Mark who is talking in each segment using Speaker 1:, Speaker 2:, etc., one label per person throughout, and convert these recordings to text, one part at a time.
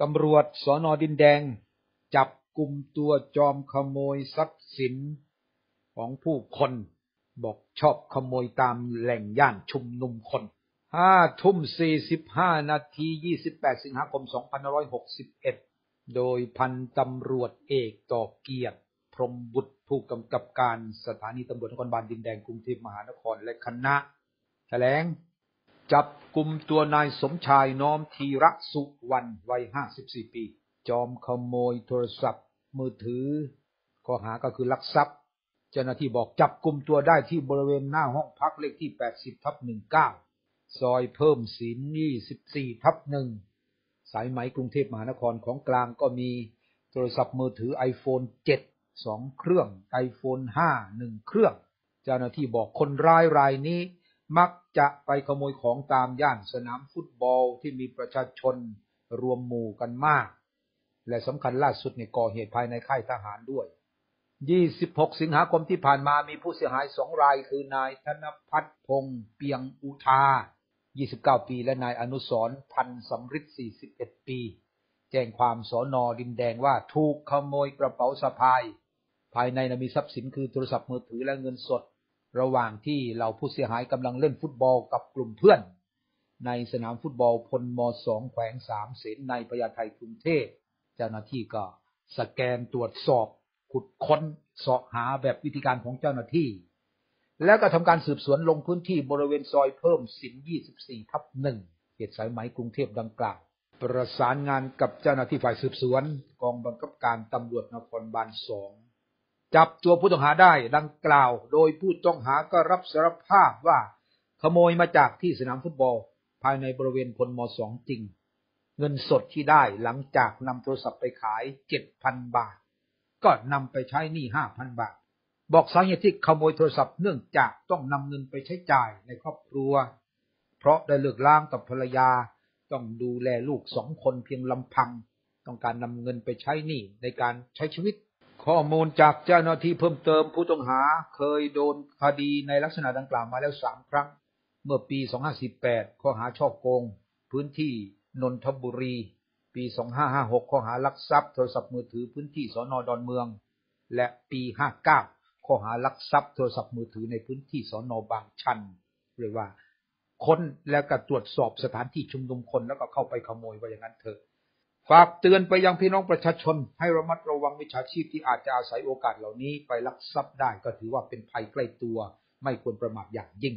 Speaker 1: ตำรวจสอนอดินแดง จับกลุ่มตัวจอมขโมยทรัพย์สินของผู้คนบอกชอบขโมยตามแหล่งย่านชุมนุมคนห้าทุ่มสี่สิบห้านาทียี่สิบแปดสิงหาคมสองพันร้อยหกสิบเอ็ดโดยพันตำรวจเอกต่อเกียรติ พรหมบุตรผู้กำกับการสถานีตำรวจนครบาลดินแดงกรุงเทพมหานครและคณะ แถลง จับกลุ่มตัวนายสมชายน้อมทีระสุวรรณวัย54ปี จอมขโมยโทรศัพท์ มือถือ ข้อหาก็คือลักทรัพย์ เจ้าหน้าที่บอกจับกลุ่มตัวได้ที่บริเวณหน้าห้องพักเลขที่80ทับ19ซอยเพิ่มศิล24ทับ1สายไหมกรุงเทพมหานครของกลางก็มีโทรศัพท์มือถือ iPhone 7 2 เครื่อง iPhone 5 1 เครื่อง เจ้าหน้าที่บอกคนร้ายรายนี้ มักจะไปขโมยของตามย่านสนามฟุตบอลที่มีประชาชนรวมหมู่กันมาก และสำคัญล่าสุดในก่อเหตุภายในค่ายทหารด้วย 26 สิงหาคมที่ผ่านมามีผู้เสียหายสองรายคือนายธนพัฒน์พงษ์เปียงอุทา 29 ปี และนายอนุสรพันสำริด41 ปี แจ้งความสอนอดินแดงว่าถูกขโมยกระเป๋าสะพาย ภายในนมีทรัพย์สินคือโทรศัพท์มือถือและเงินสด ระหว่างที่เหล่าผู้เสียหายกำลังเล่นฟุตบอลกับกลุ่มเพื่อน ในสนามฟุตบอลพลมสองแขวงสามเสนในพญาไทกรุงเทพเจ้าหน้าที่ก็สแกนตรวจสอบขุดค้นสาะหาแบบวิธีการของเจ้าหน้าที่ แล้วก็ทำการสืบสวนลงพื้นที่บริเวณซอยเพิ่มสิน24 ทับหนึ่งเขตสายไหมกรุงเทพดังกล่าวประสานงานกับเจ้าหน้าที่ฝ่ายสืบสวน กองบังคับการตำรวจนครบาลสอง จับตัวผู้ต้องหาได้ดังกล่าว โดยผู้ต้องหาก็รับสารภาพว่า ขโมยมาจากที่สนามฟุตบอล ภายในบริเวณพลมสองจริง เงินสดที่ได้หลังจากนำโทรศัพท์ไปขาย7,000บาท ก็นำไปใช้หนี้5,000บาท บอกสาเหตุที่ขโมยโทรศัพท์เนื่องจากต้องนำเงินไปใช้จ่ายในครอบครัว เพราะได้เลิกล้างกับภรรยา ต้องดูแลลูกสองคนเพียงลำพัง ต้องการนำเงินไปใช้หนี้ในการใช้ชีวิต ข้อมูลจากเจ้าหน้าที่เพิ่มเติมผู้ต้องหาเคยโดนคดีในลักษณะดังกล่าวมาแล้วสามครั้ง เมื่อปี 2548ข้อหาช่อโกง พื้นที่นนทบุรี ปี 2556 ข้อหาลักทรัพย์โทรศัพท์มือถือพื้นที่สอนอดอนเมือง และปี 59 ข้อหาลักทรัพย์โทรศัพท์มือถือในพื้นที่สอนอบางชันเรียกว่าค้นแล้วก็ตรวจสอบสถานที่ชุมนุมคนแล้วก็เข้าไปขโมยว่าอย่างนั้นเถอะ ฝากเตือนไปยังพี่น้องประชาชน ให้ระมัดระวังมิจฉาชีพที่อาจจะอาศัยโอกาสเหล่านี้ไปลักทรัพย์ได้ก็ถือว่าเป็นภัยใกล้ตัว ไม่ควรประมาทอย่างยิ่ง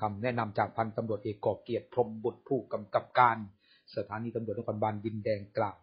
Speaker 1: คำแนะนำจากพันตำรวจเอกกอเกียรติพรมบุตรผู้กำกับการ สถานีตำรวจนครบาลดินแดงกล่าว